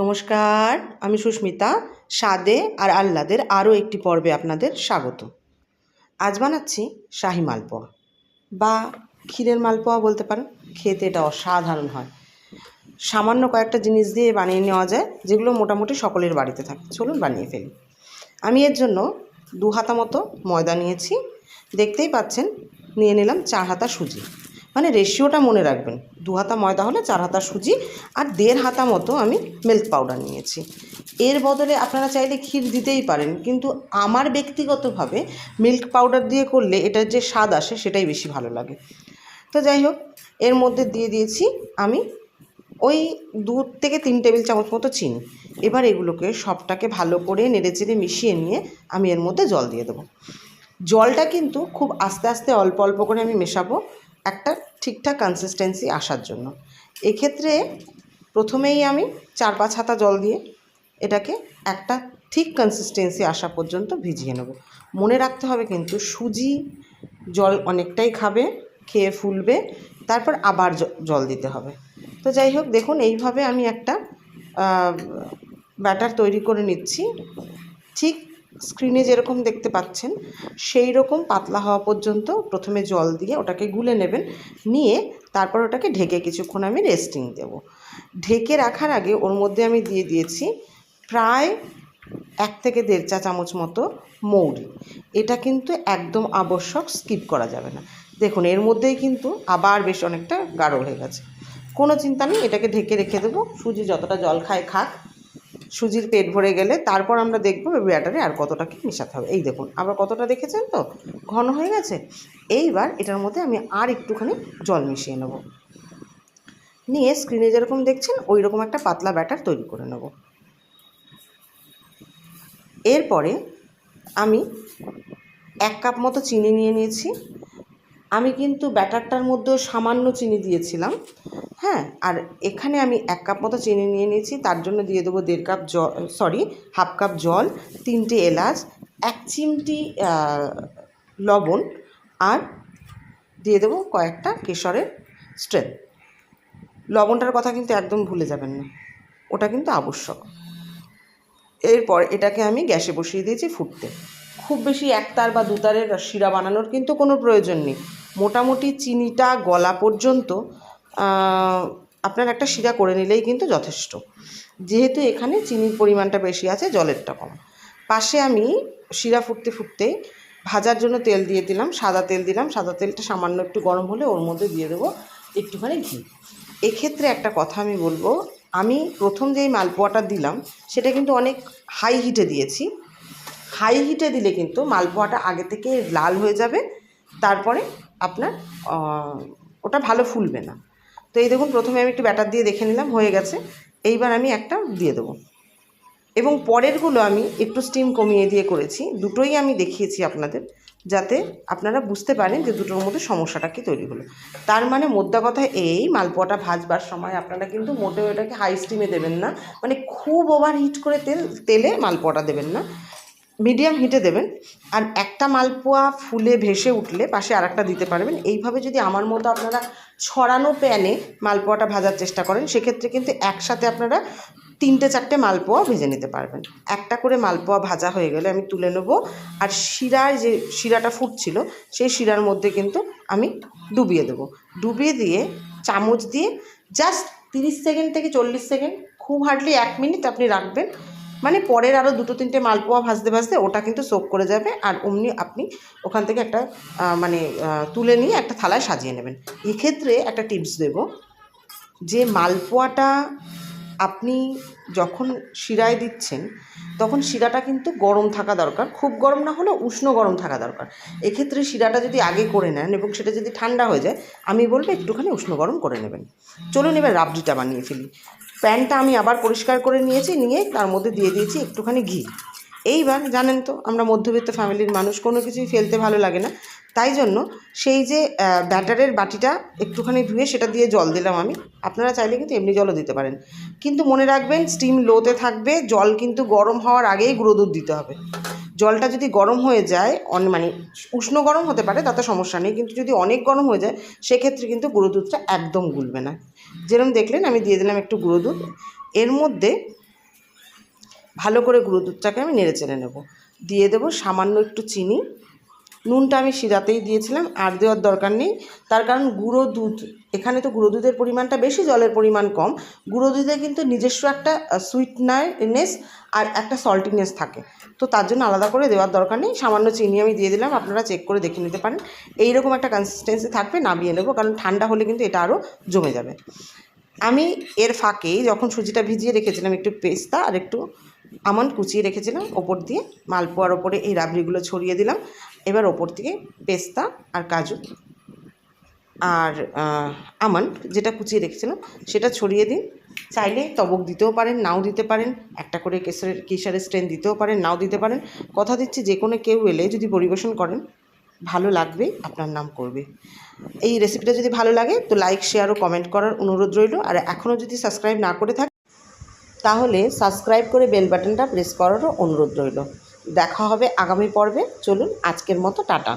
নমস্কার, আমি সুস্মিতা, স্বাদে আর আহ্লাদের আরও একটি পর্বে আপনাদের স্বাগত। আজ বানাচ্ছি শাহি মালপোয়া, বা ক্ষীরের মালপোয়া বলতে পারেন, খেতে এটা অসাধারণ হয়। সামান্য কয়েকটা জিনিস দিয়ে বানিয়ে নেওয়া যায়, যেগুলো মোটামুটি সকলের বাড়িতে থাকে। চলুন বানিয়ে ফেলি। আমি এর জন্য দু হাতা মতো ময়দা নিয়েছি। দেখতেই পাচ্ছেন, নিয়ে নিলাম চার হাতা সুজি। মানে রেশিওটা মনে রাখবেন দু হাতা ময়দা হলে চার হাতা সুজি আর দেড় হাতা মতো আমি মিল্ক পাউডার নিয়েছি। এর বদলে আপনারা চাইলে ক্ষীর দিতেই পারেন, কিন্তু আমার ব্যক্তিগতভাবে মিল্ক পাউডার দিয়ে করলে এটার যে স্বাদ আসে সেটাই বেশি ভালো লাগে। তো যাই হোক, এর মধ্যে দিয়ে দিয়েছি আমি ওই দু থেকে তিন টেবিল চামচ মতো চিনি। এবার এগুলোকে সবটাকে ভালো করে নেড়েচেড়ে মিশিয়ে নিয়ে আমি এর মধ্যে জল দিয়ে দেবো। জলটা কিন্তু খুব আস্তে আস্তে অল্প অল্প করে আমি মেশাবো। একটা ঠিকঠাক কনসিস্টেন্সি আসার জন্য। এক্ষেত্রে প্রথমেই আমি চার পাঁচ হাতা জল দিয়ে এটাকে একটা ঠিক কনসিস্টেন্সি আসা পর্যন্ত ভিজিয়ে নেব। মনে রাখতে হবে কিন্তু সুজি জল অনেকটাই খাবে, খেয়ে ফুলবে, তারপর আবার জল দিতে হবে। তো যাই হোক, দেখুন এইভাবে আমি একটা ব্যাটার তৈরি করে নিচ্ছি। ঠিক স্ক্রিনে যেরকম দেখতে পাচ্ছেন সেই রকম পাতলা হওয়া পর্যন্ত প্রথমে জল দিয়ে ওটাকে গুলে নেবেন, নিয়ে তারপর ওটাকে ঢেকে কিছুক্ষণ আমি রেস্টিং দেব। ঢেকে রাখার আগে ওর মধ্যে আমি দিয়ে দিয়েছি প্রায় এক থেকে দেড় চা চামচ মতো মৌরি। এটা কিন্তু একদম আবশ্যক স্কিপ করা যাবে না। দেখুন, এর মধ্যেই কিন্তু আবার বেশ অনেকটা গাঢ় হয়ে গেছে। কোনো চিন্তা নেই, এটাকে ঢেকে রেখে দেবো। সুজি যতটা জল খায়, খাক। সুজির পেট ভরে গেলে তারপর আমরা দেখব ব্যাটারে আর কতটা কি মেশাতে হবে। এই দেখুন, আবার কতটা দেখেছেন তো? ঘন হয়ে গেছে। এইবার এটার মধ্যে আমি আর একটুখানি জল মিশিয়ে নেব। নিয়ে স্ক্রিনে যেরকম দেখছেন ওই রকম একটা পাতলা ব্যাটার তৈরি করে নেব। এরপরে আমি এক কাপ মতো চিনি নিয়ে নিয়েছি। আমি কিন্তু ব্যাটারটার মধ্যেও সামান্য চিনি দিয়েছিলাম। হ্যাঁ আর এখানে আমি এক কাপ মতো চিনি নিয়ে নিয়েছি, তার জন্য দিয়ে দেবো দেড় কাপ জল সরি হাফ কাপ জল, তিনটে এলাচ, এক চিমটি লবণ, আর দিয়ে দেবো কয়েকটা কেশরের স্ট্রেন লবণটার কথা কিন্তু একদম ভুলে যাবেন না, ওটা কিন্তু আবশ্যক। এরপর এটাকে আমি গ্যাসে বসিয়ে দিয়েছি ফুটতে। খুব বেশি একতার বা দুতারের শিরা বানানোর কিন্তু কোনো প্রয়োজন নেই। মোটামুটি চিনিটা গলা পর্যন্ত আপনার একটা শিরা করে নিলেই কিন্তু যথেষ্ট। যেহেতু এখানে চিনির পরিমাণটা বেশি আছে, জলেরটা কম। পাশে আমি শিরা ফুটতে ফুটতে ভাজার জন্য তেল দিয়ে দিলাম, সাদা তেল দিলাম। সাদা তেলটা সামান্য একটু গরম হলে ওর মধ্যে দিয়ে দেবো একটুখানি ঘি। এক্ষেত্রে একটা কথা আমি বলব, আমি প্রথম যেই মালপোয়াটা দিলাম, সেটা কিন্তু অনেক হাই হিটে দিয়েছি। হাই হিটে দিলে কিন্তু মালপোয়াটা আগে থেকে লাল হয়ে যাবে, তারপরে আপনার ওটা ভালো ফুলবে না। তো এই দেখুন, প্রথমে আমি একটু ব্যাটার দিয়ে দেখে নিলাম, হয়ে গেছে। এইবার আমি একটা দিয়ে দেবো। এবং পরেরগুলো আমি একটু স্টিম কমিয়ে দিয়ে করেছি। দুটোই আমি দেখিয়েছি আপনাদের, যাতে আপনারা বুঝতে পারেন যে দুটোর মধ্যে সমস্যাটা কি তৈরি হলো। তার মানে মোদ্দা কথা এই, মালপোয়াটা ভাজবার সময় আপনারা কিন্তু মোটেও এটাকে হাই স্টিমে দেবেন না। মানে খুব ওভার হিট করে তেল, তেলে মালপোয়াটা দেবেন না। মিডিয়াম হিটে দেবেন আর একটা মালপোয়া ফুলে ভেসে উঠলে পাশে আর একটা দিতে পারবেন। এইভাবে যদি আমার মতো আপনারা ছড়ানো প্যানে মালপোয়াটা ভাজার চেষ্টা করেন, সেক্ষেত্রে কিন্তু একসাথে আপনারা তিনটে চারটে মালপোয়া ভেজে নিতে পারবেন। একটা করে মালপোয়া ভাজা হয়ে গেলে আমি তুলে নেব আর শিরার যে শিরাটা ফুটছিল, সেই শিরার মধ্যে কিন্তু আমি ডুবিয়ে দেবো। ডুবিয়ে দিয়ে চামচ দিয়ে জাস্ট তিরিশ সেকেন্ড থেকে চল্লিশ সেকেন্ড, খুব হার্ডলি এক মিনিট আপনি রাখবেন। মানে পরের আরও দুটো তিনটে মালপোয়া ভাজতে ভাজতে ওটা কিন্তু সোক করে যাবে আর অমনি আপনি ওখান থেকে একটা মানে তুলে নিয়ে একটা থালায় সাজিয়ে নেবেন। এক্ষেত্রে একটা টিপস দেব। যে মালপোয়াটা আপনি যখন শিরায় দিচ্ছেন, তখন শিরাটা কিন্তু গরম থাকা দরকার। খুব গরম না হলেও উষ্ণ গরম থাকা দরকার। এক্ষেত্রে শিরাটা যদি আগে করে নেন এবং সেটা যদি ঠান্ডা হয়ে যায়, আমি বলব একটুখানি উষ্ণ গরম করে নেবেন। চলুন এবার রাবড়িটা বানিয়ে ফেলি। প্যানটা আমি আবার পরিষ্কার করে নিয়েছি, নিয়ে তার মধ্যে দিয়ে দিয়েছি একটুখানি ঘি। এইবার জানেন তো, আমরা মধ্যবিত্ত ফ্যামিলির মানুষ, কোনো কিছুই ফেলতে ভালো লাগে না। তাই জন্য সেই যে ব্যাটারের বাটিটা একটুখানি ধুয়ে সেটা দিয়ে জল দিলাম আমি। আপনারা চাইলে কিন্তু এমনি জলও দিতে পারেন। কিন্তু মনে রাখবেন স্টিম লোতে থাকবে, জল কিন্তু গরম হওয়ার আগেই গুঁড়ো দুধ দিতে হবে। জলটা যদি গরম হয়ে যায়, অন মানে উষ্ণ গরম হতে পারে, তাতে সমস্যা নেই। কিন্তু যদি অনেক গরম হয়ে যায়, সেক্ষেত্রে কিন্তু গুঁড়ো দুধটা একদম গুলবে না। যেরকম দেখলেন, আমি দিয়ে দিলাম একটু গুঁড়ো দুধ। এর মধ্যে ভালো করে গুঁড়ো দুধটাকে আমি নেড়ে চেড়ে নেব। দিয়ে দেবো সামান্য একটু চিনি। নুনটা আমি শিরাতেই দিয়েছিলাম, আর দেওয়ার দরকার নেই। তার কারণ গুঁড়ো দুধ, এখানে তো গুঁড়ো দুধের পরিমাণটা বেশি, জলের পরিমাণ কম। গুঁড়ো দুধে কিন্তু নিজস্ব একটা সুইটনারনেস আর একটা সল্টিনেস থাকে। তো তার জন্য আলাদা করে দেওয়ার দরকার নেই। সামান্য চিনি আমি দিয়ে দিলাম, আপনারা চেক করে দেখে নিতে পারেন। এইরকম একটা কনসিস্টেন্সি থাকবে, নামিয়ে নেব, কারণ ঠান্ডা হলে কিন্তু এটা আরও জমে যাবে। আমি এর ফাঁকে যখন সুজিটা ভিজিয়ে রেখেছিলাম একটু পেস্তা আর একটু আমন্ড কুচিয়ে রেখেছিলাম, ওপর দিয়ে মালপোয়ার ওপরে এই রাবড়িগুলো ছড়িয়ে দিলাম। এবার ওপর থেকে পেস্তা আর কাজু আর আমন্ড যেটা কুচিয়ে রেখেছিলাম, সেটা ছড়িয়ে দিন। চাইলে তবক দিতেও পারেন, নাও দিতে পারেন, একটা করে কেশরের কেশরের স্ট্রেন দিতেও পারেন, নাও দিতে পারেন। কথা দিচ্ছি, যে কোনো কেউ এলে যদি পরিবেশন করেন, ভালো লাগবে, আপনার নাম করবে। এই রেসিপিটা যদি ভালো লাগে, তো লাইক শেয়ার ও কমেন্ট করার অনুরোধ রইল। আর এখনও যদি সাবস্ক্রাইব না করে থাকে তাহলে সাবস্ক্রাইব করে বেল বাটনটা প্রেস করারও অনুরোধ রইল। দেখা হবে আগামী পর্বে। চলুন আজকের মতো, টাটা।